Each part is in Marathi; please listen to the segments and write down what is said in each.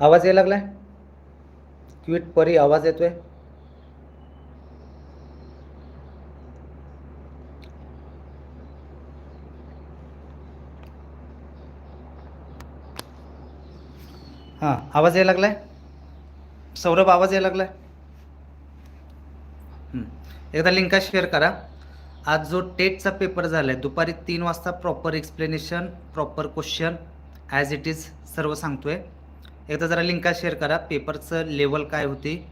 आवाज यायला लागलाय? क्विट परी आवाज येतोय. हां आवाज यायला लागलाय? सौरभ आवाज यायला लागलाय? एकदा लिंका शेअर करा. आज जो टेटचा पेपर झाला आहे दुपारी तीन वाजता proper explanation proper question as it is सर्व सांगतोय. एकदा जरा लिंका शेअर करा. पेपरचं लेवल काय होती?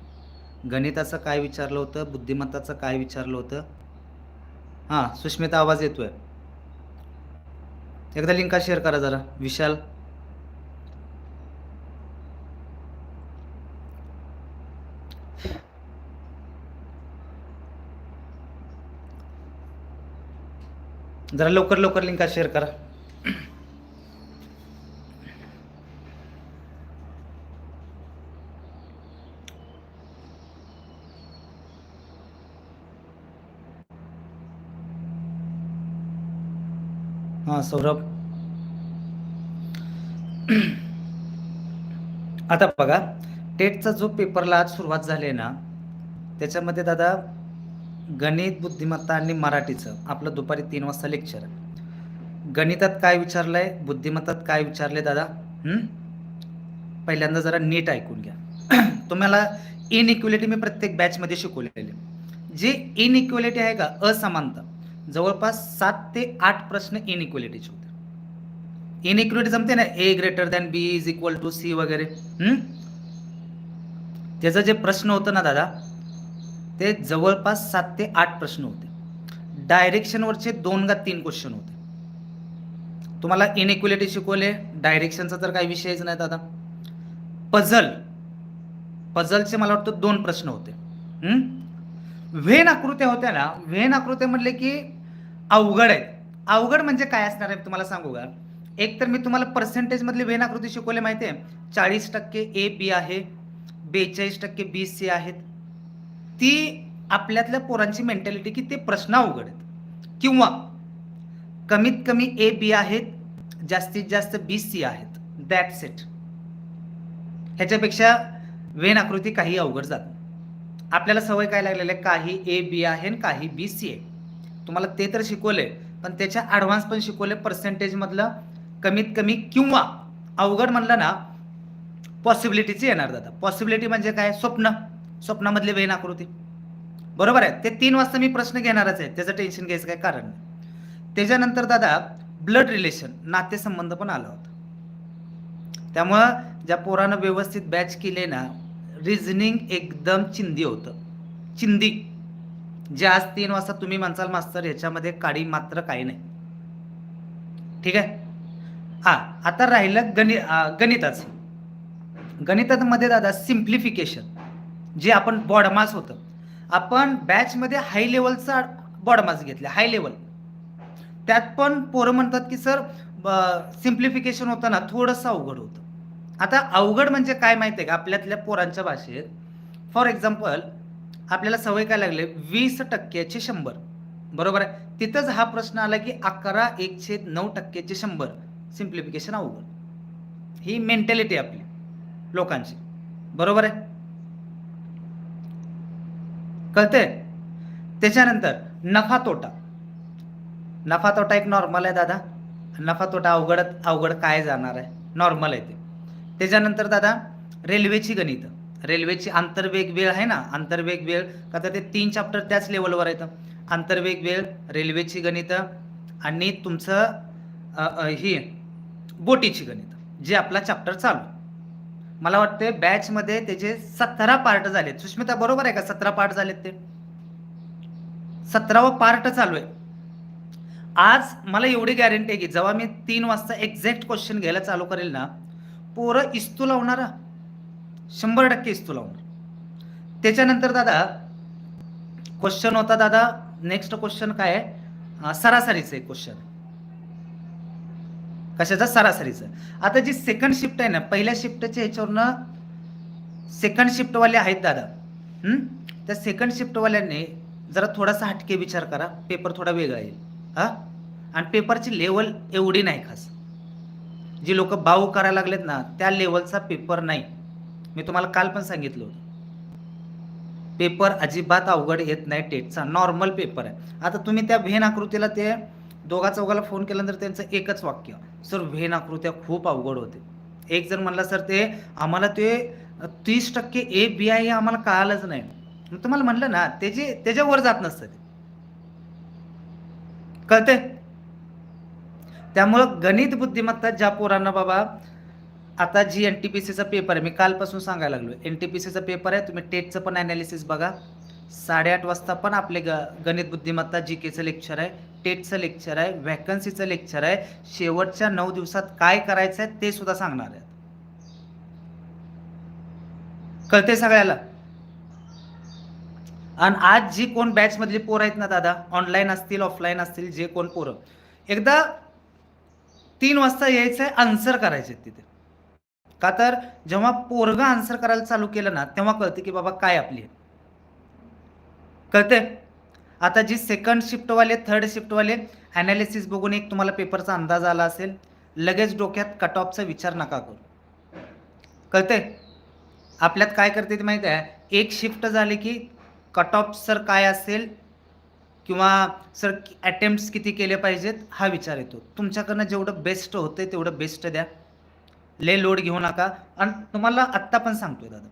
गणिताचं काय विचारलं होतं? बुद्धिमत्ताचं काय विचारलं होतं? हां सुष्मिता आवाज येतोय. एकदा लिंका शेअर करा जरा. विशाल. जरा लवकर लवकर लिंका शेअर करा. हां सौरभ. आता बघा टेटचा जो पेपरला आज सुरुवात झाली आहे ना त्याच्यामध्ये दादा गणित बुद्धिमत्ता आणि मराठीचं आपलं दुपारी तीन वाजता लेक्चर. गणितात काय विचारलंय बुद्धिमत्तात काय विचारले दादा? पहिल्यांदा जरा नीट ऐकून घ्या. तुम्हाला इनइक्युलिटी मी प्रत्येक बॅचमध्ये शिकवलेली जी इनइक्युलिटी आहे का असमानता. जवळपास सात ते आठ प्रश्न इनइक्युलिटीचे होते. इनइक्युलिटी जमते ना? A greater than B is equal to C वगैरे. त्याचं जे प्रश्न होतं ना दादा ते जवळपास सात ते आठ प्रश्न होते. डायरेक्शनवरचे दोन का तीन क्वेश्चन होते. तुम्हाला इनइक्युलिटी शिकवले डायरेक्शनचा तर काही विषयच नाही दादा. पझल पझलचे मला वाटतं दोन प्रश्न होते. व्हेन आकृत्या होत्या ना व्हेन आकृत्या म्हटले की अवघड आहेत. अवघड म्हणजे काय असणार आहे तुम्हाला सांगू का? एक तर मी तुम्हाला पर्सेंटेज मधली व्हेन आकृती शिकवले माहिती आहे. चाळीस टक्के ए बी आहे बेचाळीस टक्के बी सी आहेत. ती आपल्यातल्या पोरांची मेंटॅलिटी की ते प्रश्न अवघड आहेत. किंवा कमीत कमी ए बी आहेत जास्तीत जास्त बी सी आहेत. दॅट्स इट ह्याच्यापेक्षा वेन आकृती काही अवघड जात आपल्याला सवय काय लागलेली आहे? काही ए बी आहे आणि काही बी सी आहे. तुम्हाला ते तर शिकवले पण त्याच्या ॲडव्हान्स पण शिकवले पर्सेंटेजमधलं कमीत कमी किंवा अवघड म्हणलं ना पॉसिबिलिटीची येणार दादा. पॉसिबिलिटी म्हणजे काय? स्वप्न. स्वप्नामधली वेन आकृती. बरोबर आहे? ते तीन वाजता मी प्रश्न घेणारच आहे. त्याचं टेन्शन घ्यायचं काय कारण नाही. त्याच्यानंतर दादा ब्लड रिलेशन नातेसंबंध पण आला होता. त्यामुळं ज्या पोरानं व्यवस्थित बॅच केले ना रिझनिंग एकदम चिंदी होतं. चिंदी. जे आज तीन वाजता तुम्ही म्हणसाल मास्तर ह्याच्यामध्ये काडी मात्र काही नाही. ठीक आहे? हा आता राहिलं गणि गणिताचं. गणितामध्ये दादा सिम्प्लिफिकेशन जे आपण बॉडमास होतं. आपण बॅचमध्ये हाय लेवलचा बॉडमास घेतला हाय लेवल त्यात पण पोरं म्हणतात की सर सिम्प्लिफिकेशन होतं ना थोडंसं अवघड होतं. आता अवघड म्हणजे काय माहिती आहे का? आपल्यातल्या पोरांच्या भाषेत फॉर एक्झाम्पल आपल्याला सवय काय लागले? वीस टक्क्याचे शंभर. बरोबर आहे? तिथंच हा प्रश्न आला की अकरा एकशे नऊ टक्क्याचे शंभर. सिम्प्लिफिकेशन अवघड. ही मेंटॅलिटी आपली लोकांची. बरोबर आहे? कळते त्याच्यानंतर नफा तोटा. नफा तोटा एक नॉर्मल आहे दादा. नफा तोटा अवघड अवघड काय जाणार आहे? नॉर्मल आहे ते. त्याच्यानंतर दादा रेल्वेची गणित. रेल्वेची आंतरवेग वेळ आहे ना आंतरवेग वेळ का तर ते तीन चॅप्टर त्याच लेवलवर येतं. आंतरवेग वेळ रेल्वेची गणित आणि तुमचं ही बोटीची गणित जे आपला चॅप्टर चालू. मला वाटते बॅचमध्ये त्याचे सतरा पार्ट झालेत. सुष्मिता बरोबर आहे का? सतरा पार्ट झालेत ते. सतरावं पार्ट चालू आहे. आज मला एवढी गॅरंटी आहे की जेव्हा मी तीन वाजता एक्झॅक्ट क्वेश्चन घ्यायला चालू करेल ना पोरं इस्तू लावणारा. शंभर टक्के इस्तू लावणार. त्याच्यानंतर दादा क्वेश्चन होता दादा नेक्स्ट क्वेश्चन काय आहे? सरासरीचं एक क्वेश्चन कशाचा? सरासरीचं. आता जी सेकंड शिफ्ट आहे ना पहिल्या शिफ्टच्या ह्याच्यावरनं सेकंड शिफ्टवाले आहेत दादा. त्या सेकंड शिफ्टवाल्यांनी जरा थोडासा हटके विचार करा. पेपर थोडा वेगळा येईल. हां? आणि पेपरची लेवल एवढी नाही खास. जी लोक बाऊ करायला लागलेत ना त्या लेवलचा पेपर नाही. मी तुम्हाला काल पण सांगितलं होतं. पेपर अजिबात अवघड येत नाही टेटचा नॉर्मल पेपर आहे. आता तुम्ही त्या व्हेन आकृतीला ते दोघा चौघाला फोन केल्यानंतर त्यांचं एकच वाक्य सर व्हेन आकृत्या खूप अवघड होते. एक जण म्हणला सर ते आम्हाला ते तीस टक्के ए बी आय हे आम्हाला कळालंच नाही. मग तुम्हाला म्हणलं ना त्याचे त्याच्यावर जात नसतं ते. कळते त्यामुळं गणित बुद्धिमत्ता ज्या पोरांना बाबा आता जी एन टी पी सीचा पेपर आहे मी कालपासून सांगायला लागलो एन टी पी सीचा पेपर आहे तुम्ही टेटचं पण ॲनालिसिस बघा. साडेआठ वाजता पण आपले ग गणित बुद्धिमत्ता जी केचं लेक्चर आहे टेटचं लेक्चर आहे व्हॅकन्सीचं लेक्चर आहे. शेवटच्या नऊ दिवसात काय करायचं आहे ते सुद्धा सांगणार आहे कळते सगळ्याला? आणि आज जी कोण बॅचमधली पोरं आहेत ना दादा ऑनलाईन असतील ऑफलाईन असतील जे कोण पोरं. एकदा तीन वाजता यायचं आहे आन्सर करायचे तिथे. का तर जेव्हा पोरगा आन्सर करायला चालू केलं ना तेव्हा कळते की बाबा काय आपली कळते आता जी सेकंड शिफ्टवाले थर्ड शिफ्टवाले ॲनालिसिस बघून एक तुम्हाला पेपरचा अंदाज आला असेल. लगेच डोक्यात कट ऑफचा विचार नका करू. कळते आपल्यात काय करते ते माहिती आहे? एक शिफ्ट झाली की कट ऑफ सर काय असेल? किंवा सर अटेम्प्ट्स किती केले पाहिजेत हा विचार येतो. तुमच्याकडनं जेवढं बेस्ट होतंय तेवढं बेस्ट द्या. ले लोड घेऊ नका. आणि तुम्हाला आत्ता पण सांगतोय दादा.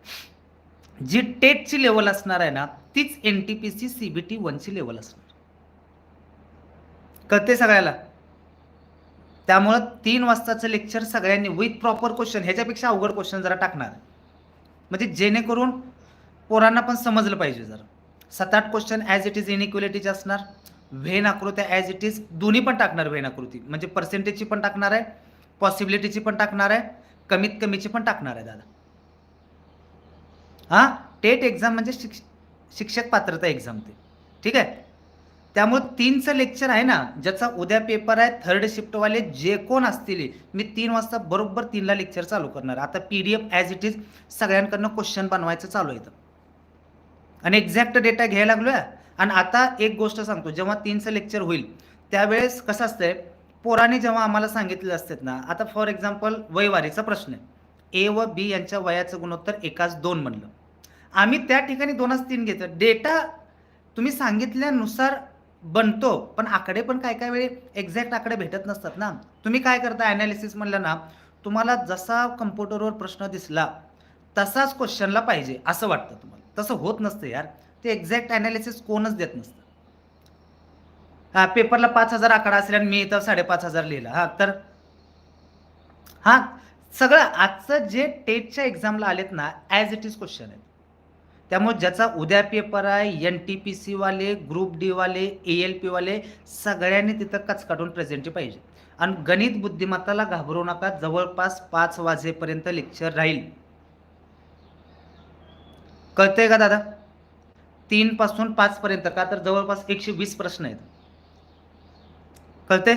जी टेटची लेवल असणार आहे ना तीच N T P C C B T वनची लेवल असणार. कळते सगळ्याला? त्यामुळं तीन वाजताचं लेक्चर सगळ्यांनी विथ प्रॉपर क्वेश्चन ह्याच्यापेक्षा अवघड क्वेश्चन जरा टाकणार. आहे म्हणजे जेणेकरून पोरांना पण समजलं पाहिजे जरा. सात आठ क्वेश्चन ॲज इट इज इनइक्युलिटीचे असणार. व्हेन आकृत्या ॲज इट इज दोन्ही पण टाकणार व्हेन आकृती. म्हणजे पर्सेंटेजची पण टाकणार आहे पॉसिबिलिटीची पण टाकणार आहे कमीत कमीची पण टाकणार आहे दादा. हां? टेट एक्झाम म्हणजे शिक्ष शिक्षक पात्रता एक्झाम ते. ठीक आहे? त्यामुळे तीनचं लेक्चर आहे ना ज्याचा उद्या पेपर आहे थर्ड शिफ्टवाले जे कोण असतील मी तीन वाजता बरोबर तीनला लेक्चर चालू करणार. आता P D F as it is सगळ्यांकडनं question बनवायचं चालू आहे इथं. आणि एक्झॅक्ट डेटा घ्यायला लागलोय. आणि आता एक गोष्ट सांगतो जेव्हा तीनचं लेक्चर होईल त्यावेळेस कसं असतंय पोराने जेव्हा आम्हाला सांगितलेलं असतात ना आता फॉर एक्झाम्पल वयवारीचा प्रश्न आहे. ए व बी यांच्या वयाचं गुणोत्तर एकाच दोन म्हणलं. आम्ही त्या ठिकाणी दोनच तीन घेतो डेटा तुम्ही सांगितल्यानुसार बनतो पण आकडे पण काय काय वेळी एक्झॅक्ट आकडे भेटत नसतात ना. तुम्ही काय करता ॲनालिसिस म्हणलं ना तुम्हाला जसा कम्प्युटरवर प्रश्न दिसला तसाच क्वेश्चनला पाहिजे असं वाटतं तुम्हाला. तसं होत नसतं यार. ते एक्झॅक्ट ॲनालिसिस कोणच देत नसतं. हा पेपरला पाच हजार आकडा असेल आणि मी इथं साडेपाच हजार लिहिला. हा तर? हा सगळं आजचं जे टेटच्या एक्झामला आलेत ना ॲज इट इज क्वेश्चन आहेत. त्यामुळे ज्याचा उद्या पेपर आहे एन टी पी सीवाले ग्रुप डीवाले ए एल पीवाले सगळ्यांनी तिथं कच काढून प्रेझेंटी पाहिजे. आणि गणित बुद्धिमत्ताला घाबरू नका जवळपास पाच वाजेपर्यंत लेक्चर राहील. कळतंय का दादा? तीनपासून पाचपर्यंत का तर जवळपास एकशे वीस प्रश्न आहेत. कळते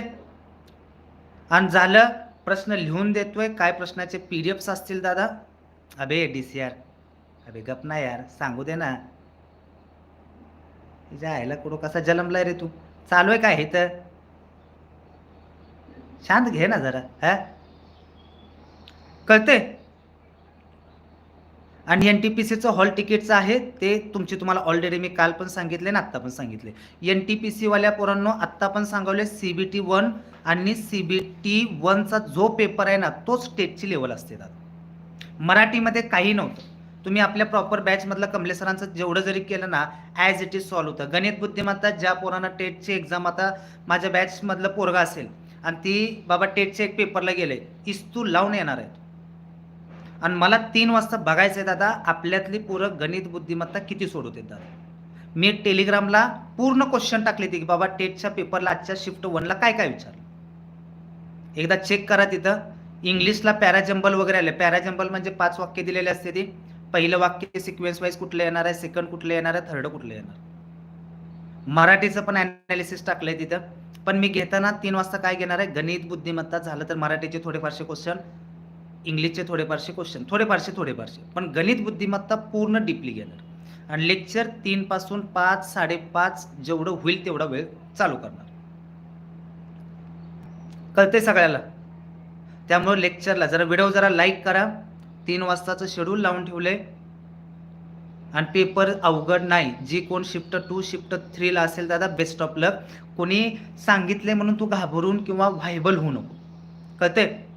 आणि झालं प्रश्न लिहून देतोय. काय प्रश्नाचे पी डी एफ्स असतील दादा? अबे डी सी आर अबे गप ना यार सांगू दे ना. तिच्या आईला कुठं कसा जलमलाय रे तू? चालू आहे काय हे तर? शांत घे ना जरा हा? कळते आणि एन टी पी सीचं हॉल तिकीटचं आहे ते तुमची तुम्हाला ऑलरेडी मी काल पण सांगितले ना आत्ता पण सांगितले. एन टी पी सीवाल्या पोरांनो आत्ता पण सांगवले सी बी टी वन आणि सी बी टी वनचा जो पेपर आहे ना तोच स्टेटची लेवल असते दादा. मराठीमध्ये काही नव्हतं. तुम्ही आपल्या प्रॉपर बॅचमधलं कमले सरांचं जेवढं जरी केलं ना ॲज इट इज सॉल्व होतं. गणित बुद्धिमत्ता ज्या पोरांना टेटची एक्झाम आता माझ्या बॅचमधलं पोरगा असेल आणि ती बाबा टेटच्या एक पेपरला गेले इस्तू लावून येणार आहेत. आणि मला तीन वाजता बघायचं आहे दादा आपल्यातली पूरक गणित बुद्धिमत्ता किती सोडवते दादा मी टेलिग्रामला पूर्ण क्वेश्चन टाकले ते की बाबा टेटच्या पेपरला आजच्या शिफ्ट वनला काय काय विचार एकदा चेक करा तिथं. इंग्लिशला पॅराजंबल वगैरे आले. पॅराजंबल म्हणजे पाच वाक्य दिलेले असते ती. पहिलं वाक्य सिक्वेन्स वाईज कुठलं येणार आहे? सेकंड कुठलं येणार आहे? थर्ड कुठलं येणार मराठीचं पण अनालिसिस टाकलंय तिथं. पण मी घेताना तीन वाजता काय घेणार आहे? गणित बुद्धिमत्ता झालं तर मराठीचे थोडेफारसे क्वेश्चन इंग्लिशचे थोडेफारसे क्वेश्चन थोडेफारसे थोडेफारसे. पण गणित बुद्धिमत्ता पूर्ण डीपली घेणार. आणि लेक्चर तीनपासून पाच साडेपाच जेवढं होईल तेवढा वेळ चालू करणार. कळते सगळ्याला? त्यामुळे लेक्चरला जरा व्हिडिओ जरा लाईक करा. तीन वाजताचं शेड्यूल लावून ठेवलंय. आणि पेपर अवघड नाही. जी कोण शिफ्ट टू शिफ्ट थ्रीला असेल दादा बेस्ट ऑफ लक कोणी सांगितले म्हणून तू घाबरून किंवा व्हायबल होऊ नको. कळते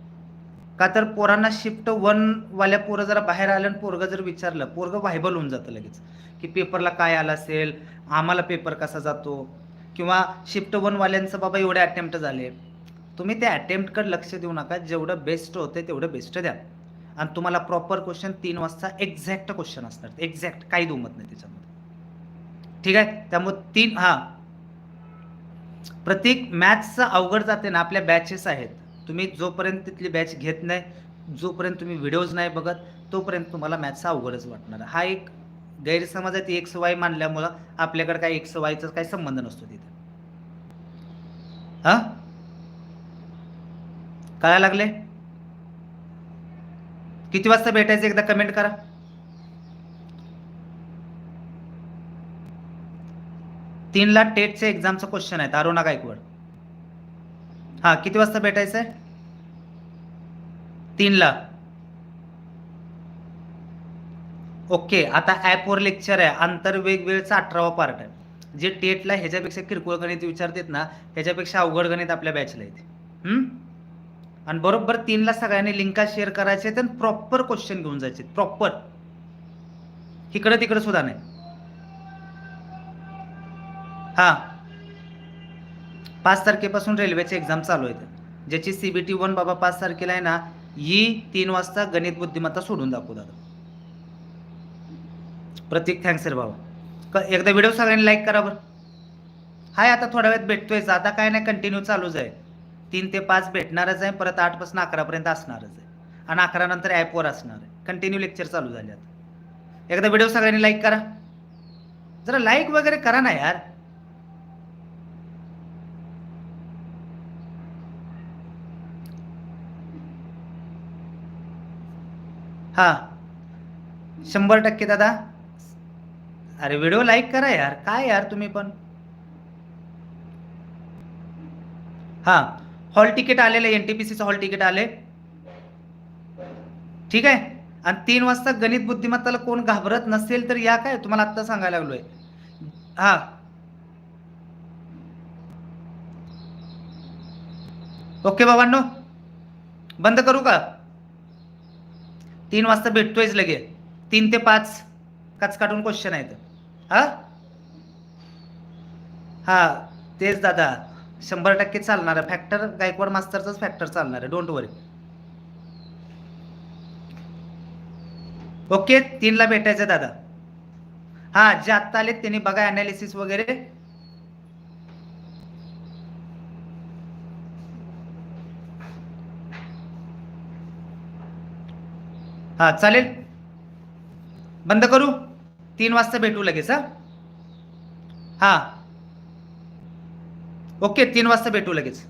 का तर पोरांना शिफ्ट वन वाल्या पोरं जरा बाहेर आलं आणि पोरगं जर विचारलं पोरगं व्हायबल होऊन जातं लगेच. की पेपरला काय आलं असेल आम्हाला पेपर कसा जातो? किंवा शिफ्ट वनवाल्यांचं बाबा एवढे अटेम्प्ट झाले. तुम्ही त्या अटेम्प्टकडे लक्ष देऊ नका जेवढं बेस्ट होते तेवढं बेस्ट द्या. आणि तुम्हाला प्रॉपर क्वेश्चन तीन वाजता एक्झॅक्ट क्वेश्चन असणार. एक्झॅक्ट काही दुमत नाही त्याच्यामध्ये. ठीक आहे? त्यामुळे तीन हां. प्रत्येक मॅथ्सचं अवघड जाते ना आपल्या बॅचेस आहेत. तुम्ही जोपर्यंत तिथली बॅच घेत नाही जोपर्यंत तुम्ही व्हिडिओज नाही बघत तोपर्यंत तुम्हाला मॅथ्सचा अवघडच वाटणार. हा एक गैरसमज आहे ती एक्स वाय मानल्यामुळं आपल्याकडे काय एक्स वायचा काही संबंध नसतो तिथे. हा? कळायला लागले किती वाजता भेटायचं एकदा कमेंट करा. तीनला टेटचे एक्झामचं क्वेश्चन आहे अरुणा गायकवाड. हां किती वाजता भेटायचं आहे तीनला. ओके आता ॲपवर लेक्चर आहे. आंतर वेगवेगळेचा अठरावा पार्ट आहे. जे टेटला ह्याच्यापेक्षा किरकोळ गणित विचारतात ना ह्याच्यापेक्षा अवघड गणित आपल्या बॅचला येते. आणि बरोबर तीनला सगळ्यांनी लिंका शेअर करायचे आणि प्रॉपर क्वेश्चन घेऊन जायचे प्रॉपर इकडं तिकडं सुद्धा नाही. हां. पाच तारखेपासून रेल्वेचे एक्झाम चालू आहेत. ज्याची सी बी टी वन बाबा पाच तारखेला आहे ना ही तीन वाजता गणित बुद्धिमत्ता सोडून दाखवू दादा. प्रतीक थँक्स रे बाबा. क- एकदा व्हिडिओ सगळ्यांनी लाईक करा बरं. हाय आता थोड्या वेळात भेटतोय. आता काय नाही कंटिन्यू चालूच आहे. तीन ते पाच भेटणारच आहे परत आठपासून अकरापर्यंत असणारच आहे. आणि अकरा नंतर ॲपवर असणार आहे. कंटिन्यू लेक्चर चालू झाले आता. एकदा व्हिडिओ सगळ्यांनी लाईक करा. जरा लाईक वगैरे करा ना यार. हां. शंभर टक्के दादा. अरे व्हिडिओ लाईक करा यार. काय यार तुम्ही पण? हां. हॉल तिकीट आलेलं आहे एन टी पी सीचं हॉल तिकीट आले. ठीक आहे? आणि तीन वाजता गणित बुद्धिमत्ताला कोण घाबरत नसेल तर या काय? तुम्हाला आत्ता सांगायला लागलोय. हां. ओके बाबांनो. बंद करू का? तीन वाजता भेटतोयच लगे. तीन ते पाच. काच काढून क्वेश्चन आहेत हा? हा तेच दादा. शंभर टक्के चालणार आहे. फॅक्टर गायकवाड मास्तरचाच फॅक्टर चालणार आहे. डोंट वरी ओके तीनला भेटायचं दादा. हा जे आत्ता आलेत त्यांनी बघा अनालिसिस वगैरे. हां चालेल. बंद करू? तीन वाजता भेटू लगेच हां? हां. ओके तीन वाजता भेटू लगेच.